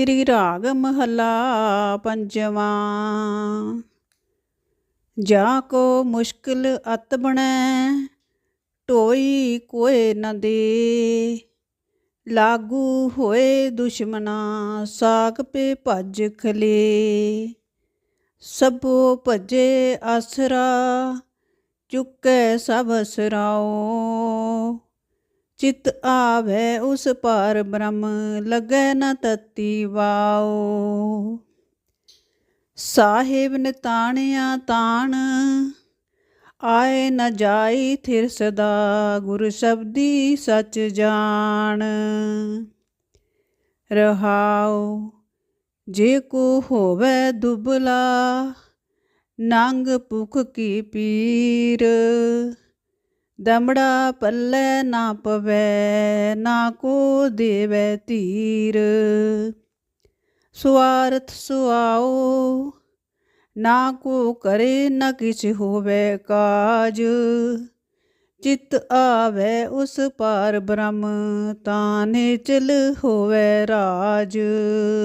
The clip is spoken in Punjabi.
ਸ੍ਰੀ ਰਾਗ ਮਹਲਾ ਪੰਜਵਾਂ। ਜਾ ਕੋ ਮੁਸ਼ਕਿਲ ਅਤ ਬਣੈ ਢੋਈ ਕੋਏ ਨ ਦੇ। ਲਾਗੂ ਹੋਏ ਦੁਸ਼ਮਨਾ ਸਾਗ ਪੇ ਭੱਜ ਖਲੇ। ਸਭੋ ਭਜੇ ਆਸਰਾ, ਚੁੱਕੈ ਸਭ ਅਸਰਾਓ ਚਿਤ ਆਵੈ ਉਸ ਪਾਰ ਬ੍ਰਹਮ, ਲੱਗੈ ਨ ਤਤੀ ਵਾਓ ਸਾਹਿਬ ਨਿਤਾਣਿਆ ਤਾਣ, ਆਏ ਨ ਜਾਈ ਥਿਰ ਸਦਾ ਗੁਰ ਸ਼ਬਦੀ ਸਚ ਜਾਣ। ਰਹਾਉ, ਜੇ ਕੋ ਹੋਵੇ ਦੁਬਲਾ, ਨੰਗ ਭੁਖ ਕੀ ਪੀਰ। ਦਮੜਾ ਪੱਲੇ ਨਾ ਪਵੈ, ਨਾ ਕੋ ਦੇਵੈ ਤੀਰ। ਸੁਆਰਥ ਸੁਆਓ, ਨਾ ਕੋ ਕਰੇ ਨਾ ਕਿਛ ਹੋਵੇ ਕਾਜ। ਚਿਤ ਆਵੈ ਉਸ ਪਾਰ ਬ੍ਰਹਮ, ਤਾਨੇ ਚਲ ਹੋਵੇ ਰਾਜ।